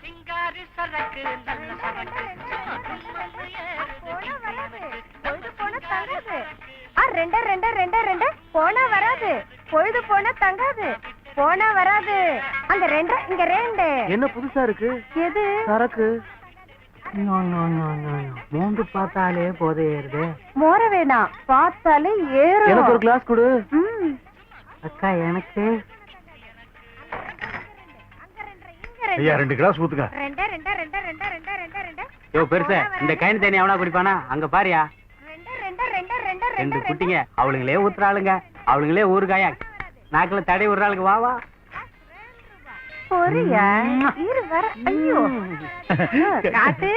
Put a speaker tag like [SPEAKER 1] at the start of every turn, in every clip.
[SPEAKER 1] சிங்காரி சரக்கு நல்ல சரக்கு.
[SPEAKER 2] போனா வராது. பொழுது போனா தங்காது. ஆ ரெண்டு ரெண்டு ரெண்டு ரெண்டு. போனா வராது. பொழுது போனா தங்காது. போனா வராது. அங்க ரெண்டு இங்க ரெண்டு.
[SPEAKER 3] என்ன புதுசா இருக்கு?
[SPEAKER 2] எது?
[SPEAKER 3] சரக்கு. மூந்து பார்த்தாலே போதை ஏறுது.
[SPEAKER 2] மோர வேணாம். பார்த்தாலே ஏறும்.
[SPEAKER 3] எனக்கு ஒரு கிளாஸ் கொடு. அக்கா எனக்கு
[SPEAKER 4] ஐயா ரெண்டு கிளாஸ் ஊத்துங்க
[SPEAKER 2] ரெண்டு ரெண்டு ரெண்டு ரெண்டு ரெண்டு ரெண்டு ரெண்டு
[SPEAKER 3] யோ பெருசு இந்த கைன் தண்ணி எவனா குடிப்பானா அங்க பாரியா
[SPEAKER 2] ரெண்டு ரெண்டு ரெண்டு ரெண்டு
[SPEAKER 3] ரெண்டு குட்டிங்க அவளுங்களே ஊத்துறாளுங்க அவளுங்களே ஊறுகாயா நாக்குல தடை விடுறாளுங்க வா வா
[SPEAKER 2] பொரியா இரு வர ஐயோ காட்டு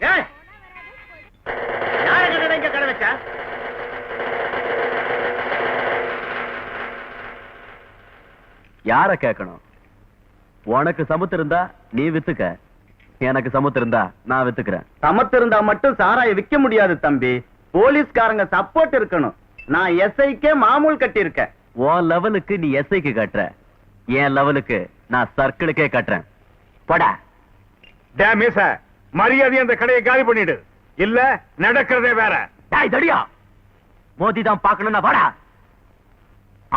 [SPEAKER 5] யார கேட்கணும் உனக்கு சமுத்து இருந்தா நீ வித்துக்க. எனக்கு சமுத்து இருந்தா நான் வித்துக்கிறேன்.
[SPEAKER 6] சமத்து இருந்தா மட்டும் சாராய விக்க முடியாது தம்பி. போலீஸ்காரங்க சப்போர்ட் இருக்கணும். நான் எஸ்ஐக்கே மாமூல் கட்டியிருக்கேன்.
[SPEAKER 5] உன் லெவலுக்கு நீ எஸ்ஐக்கு கட்டுற. என் லெவலுக்கு நான் சர்க்கிளுக்கே கட்டுறேன். போடா.
[SPEAKER 4] டேமேச மரியாதை அந்த கடையை காலி பண்ணிடு. இல்ல நடக்கிறதே வேற.
[SPEAKER 5] டேய் தடியா. மோதி தான் பார்க்கணும்னா வாடா.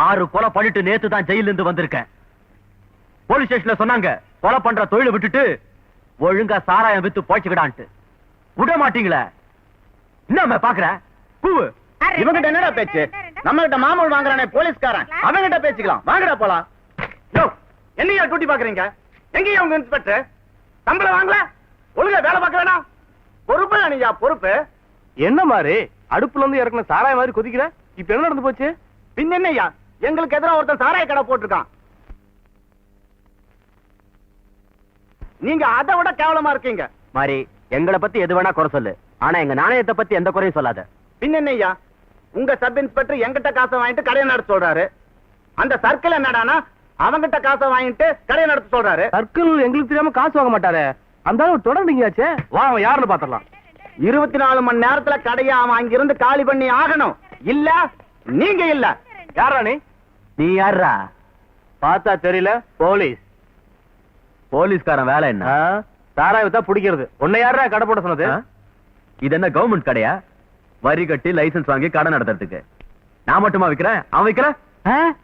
[SPEAKER 5] ஆறு கொலை பண்ணிட்டு நேத்து தான் ஜெயில இருந்து வந்திருக்கேன். போலீஸ் ஸ்டேஷன்ல சொன்னாங்க கொலை பண்ற தொழிலை விட்டுட்டு ஒழுங்கா சாராயம் வித்து போச்சுக்கிடான்ட்டு விட மாட்டீங்களே? என்ன பாக்குற? கூவு.
[SPEAKER 6] இவங்கிட்ட என்னடா பேச்சு? நம்ம கிட்ட மாமூல் வாங்குறானே போலீஸ்காரன். அவங்கிட்ட பேசிக்கலாம். வாங்கடா போலாம். யோ என்னையா டூட்டி பாக்குறீங்க? எங்கேயா உங்க இன்ஸ்பெக்டர் சம்பளம் வாங்கல? ஒழுங்கா வேலை பார்க்க வேணாம். பொறுப்பு அணியா பொறுப்பு?
[SPEAKER 3] என்ன மாதிரி அடுப்புல இருந்து இறக்குன சாராய மாதிரி கொதிக்கிற? இப்ப என்ன நடந்து போச்சு?
[SPEAKER 6] பின் என்னய்யா? எங்களுக்கு எதிராக ஒருத்தன் சாராய கடை போட்டிருக்கான். நீங்க அதை விட கேவலமா இருக்கீங்க.
[SPEAKER 5] மாதிரி எங்களை பத்தி எது வேணா குறை சொல்லு. ஆனா எங்க நாணயத்தை பத்தி எந்த குறையும் சொல்லாத.
[SPEAKER 6] பின் என்னய்யா உங்க சப் இன்ஸ்பெக்டர் எங்கிட்ட காசை வாங்கிட்டு கடையை நடத்த சொல்றாரு. அந்த சர்க்கிள் என்னடானா அவங்கிட்ட காசை வாங்கிட்டு கடையை நடத்த சொல்றாரு.
[SPEAKER 3] சர்க்கிள் எங்களுக்கு தெரியாம காசு வாங்க மாட்டாரு. அந்த ஆளு தொடர்ந்தீங்கயாச்சே வா அவன் யாருன்னு பாத்திரலாம்
[SPEAKER 6] இருபத்தி நாலு மணி நேரத்துல கடையை அவன் அங்கிருந்து காலி பண்ணி ஆகணும். இல்ல நீங்க இல்ல.
[SPEAKER 3] யாரா நீ?
[SPEAKER 5] நீ யாரா
[SPEAKER 3] பார்த்தா தெரியல போலீஸ்.
[SPEAKER 5] போலீஸ்காரன் வேலை என்ன?
[SPEAKER 3] சாராய வித்தா பிடிக்கிறது. உன்னை யாரா கடை போட சொன்னது?
[SPEAKER 5] இது என்ன கவர்மெண்ட் கடையா? வரி கட்டி லைசென்ஸ் வாங்கி கடை நடத்துறதுக்கு. நான் மட்டுமா விக்கிறேன்? அவன் விக்கிறேன்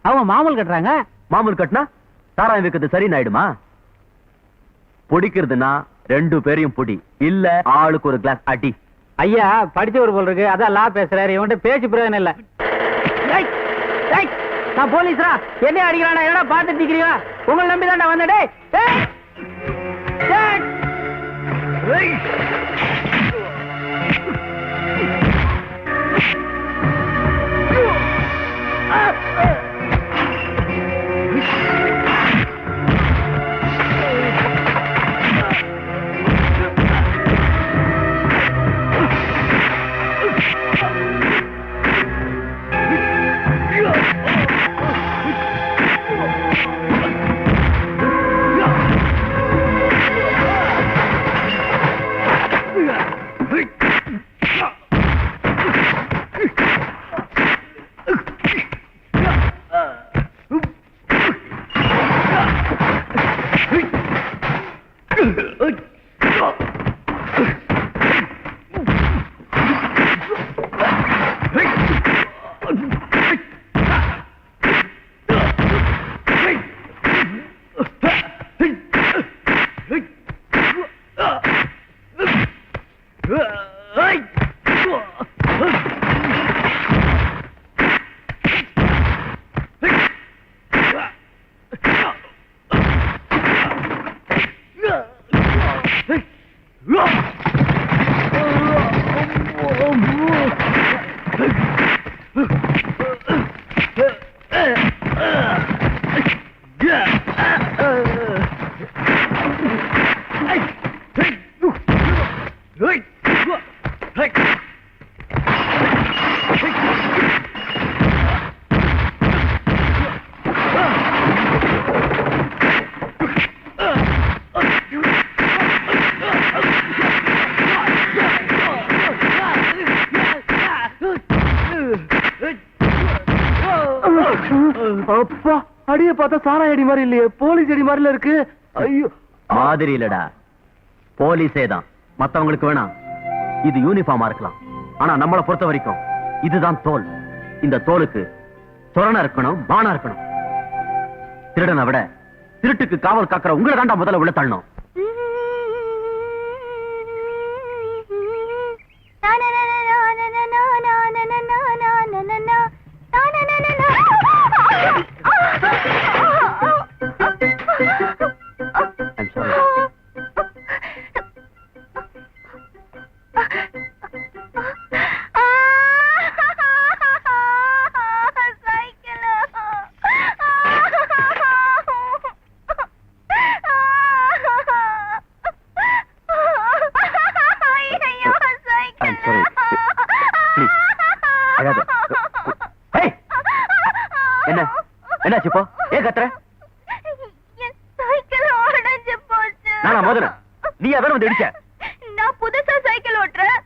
[SPEAKER 3] அவங்க மாமூல் கட்டுறாங்க.
[SPEAKER 5] மாமூல் கட்டினா சாராயம் விக்கிறது சரி ஆயிடுமா பிடிக்கிறதுனா ரெண்டு பேரையும் புடி. இல்ல ஆளுக்கு ஒரு கிளாஸ் அடி.
[SPEAKER 3] ஐயா படிச்சவர் போல் இருக்கு. அதான் லா பேசுறாரு. இவன்ட்ட பேச்சு பிரயோஜனம் இல்ல. டேய், டேய், நான் போலீஸ்ரா என்ன அடிக்கிறானா? என்னடா பாத்துட்டு நிக்கிறீங்க? உங்களை நம்பி தான்டா வந்தேன் うわー
[SPEAKER 7] い！அப்பா அடிய பார்த்தா சாரா அடி மாதிரி இல்லையே போலீஸ் அடி மாதிரில இருக்கு. ஐயோ.
[SPEAKER 5] மாதிரி இல்லடா போலீஸே தான். மத்தவங்களுக்கு வேணாம். இது யூனிஃபார்மா இருக்கலாம். ஆனா நம்மளை பொறுத்த வரைக்கும் இதுதான் தோல். இந்த தோலுக்கு துரணா இருக்கணும் பானா இருக்கணும். திருடனை விட திருட்டுக்கு காவல் காக்கிற உங்களை தாண்டா முதல்ல உள்ள தள்ளணும். என்னாச்சு இப்போ ஏன் கத்துற? நானா முதல்ல நீ அதான் வந்து இடிச்ச?
[SPEAKER 1] நான் புதுசா சைக்கிள் ஓட்டுறேன்.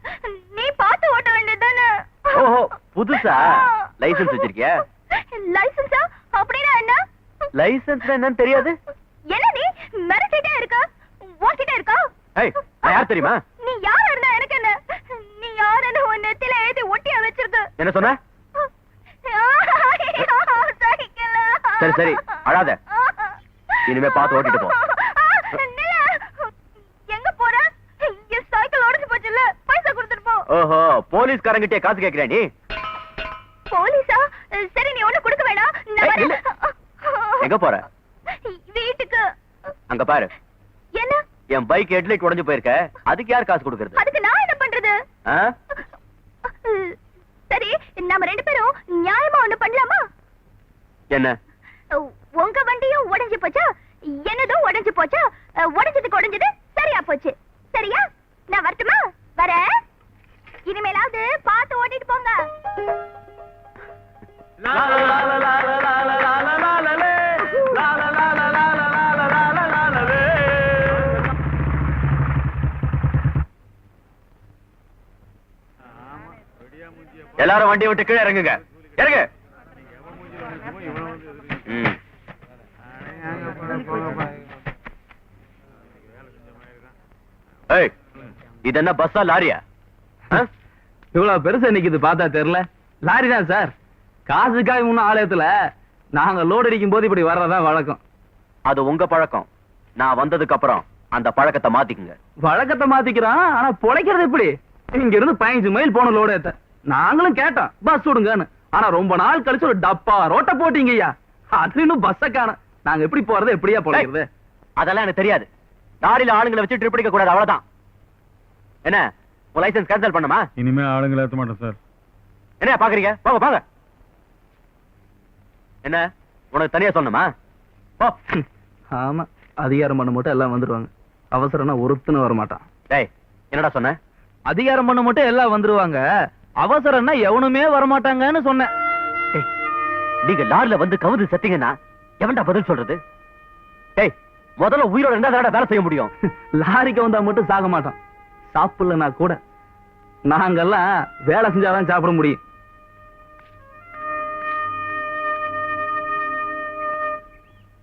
[SPEAKER 1] நீ பார்த்து ஓட்ட வேண்டியதுதானே?
[SPEAKER 5] ஓஹோ புதுசா? லைசென்ஸ் வச்சிருக்கியா?
[SPEAKER 1] லைசன்ஸா அப்படின்னா என்ன?
[SPEAKER 5] லைசென்ஸ் என்னன்னு தெரியாது.
[SPEAKER 1] என்ன நீ? மிரட்டிட்டே இருக்க? ஓட்டிட்டே இருக்கா?
[SPEAKER 5] ஏய் நான் யார் தெரியுமா?
[SPEAKER 1] நீ யார் இருந்தா எனக்கு என்ன? நீ யாருன்னு உன் நெத்தில எழுதி ஒட்டியா வச்சிருக்கு?
[SPEAKER 5] என்ன சொன்ன? சரி, சரி, அழாத. இனிமே பார்த்து ஓட்டிட்டு போ.
[SPEAKER 1] எங்க போற? என் சைக்கிள் உடைஞ்சு போச்சுல்ல. பைசா கொடுத்துட்டு போ.
[SPEAKER 5] ஓஹோ போலீஸ்காரங்கிட்டே காசு கேக்குறியா நீ?
[SPEAKER 1] போலீஸா? சரி நீ ஒண்ணு கொடுக்க வேணாம்.
[SPEAKER 5] எங்க போற?
[SPEAKER 1] வீட்டுக்கு.
[SPEAKER 5] அங்க பாரு.
[SPEAKER 1] என்ன?
[SPEAKER 5] என் பைக் ஹெட்லைட் உடைஞ்சு போயிருக்க. அதுக்கு யார் காசு கொடுக்கறது?
[SPEAKER 1] அதுக்கு நான் என்ன பண்றது? சரி நாம ரெண்டு பேரும் நியாயமா ஒண்ணு பண்ணலாமா?
[SPEAKER 5] என்ன?
[SPEAKER 1] உங்க வண்டியும் உடைஞ்சு போச்சா என்னதும் உடைஞ்சு போச்சா உடைஞ்சதுக்கு உடைஞ்சது சரியா போச்சு சரியா நான் வரட்டுமா வரேன் இனிமேலாவது பார்த்து ஓட்டிட்டு போங்க
[SPEAKER 5] எல்லாரும் வண்டியை விட்டு கீழே இறங்குங்க இறங்கு இது என்ன பஸ்ஸா லாரியா?
[SPEAKER 7] இவ்வளவு பெருசா நிக்குது பார்த்தா தெரியல. லாரி தான் சார். காசுக்காக முன்னும் ஆலயத்துல நாங்க லோடு அடிக்கும் போது இப்படி வர்றதா வழக்கம்.
[SPEAKER 5] அது உங்க பழக்கம். நான் வந்ததுக்கு அப்புறம் அந்த பழக்கத்தை மாத்திக்குங்க.
[SPEAKER 7] வழக்கத்தை மாத்திக்கிறான் ஆனா பொழைக்கிறது எப்படி? இங்க இருந்து பதினஞ்சு மைல் போன லோடு ஏத்த நாங்களும் கேட்டோம் பஸ் விடுங்கன்னு. ஆனா ரொம்ப நாள் கழிச்சு ஒரு டப்பா ரோட்ட போட்டீங்க ஐயா அது இன்னும் பஸ்ஸ காணோம். நாங்க எப்படி போறது எப்படியா பொழைக்கிறது?
[SPEAKER 5] அதெல்லாம் எனக்கு தெரியாது. லாரியில ஆளுங்களை வச்சு ட்ரிப் அடிக்க கூடாது அவ்வளவுதான். என்ன உன் லைசென்ஸ் கேன்சல் பண்ணுமா
[SPEAKER 4] இனிமே ஆளுங்களை ஏத்த மாட்டேன் சார்.
[SPEAKER 5] என்ன பாக்குறீங்க? போங்க போங்க. என்ன உனக்கு தனியா போ.
[SPEAKER 7] ஆமா அதிகாரம் பண்ண மட்டும் எல்லாம் வந்துருவாங்க. அவசரம்னா ஒருத்தனும் வர மாட்டான்
[SPEAKER 5] டேய் என்னடா சொன்ன?
[SPEAKER 7] அதிகாரம் பண்ண மட்டும் எல்லாம் வந்துருவாங்க. அவசரம்னா எவனுமே வரமாட்டாங்கன்னு சொன்னேன்.
[SPEAKER 5] நீங்க லாரில வந்து கவுது செத்தீங்கன்னா எவன்டா பதில் சொல்றது? டேய் முதல்ல உயிரோட இருந்தா வேலை செய்ய முடியும்.
[SPEAKER 7] லாரிக்கு வந்தா மட்டும் சாக மாட்டோம் சாப்பிடலனா கூட நாங்கெல்லாம் வேலை செஞ்சாதான் சாப்பிட முடியும்.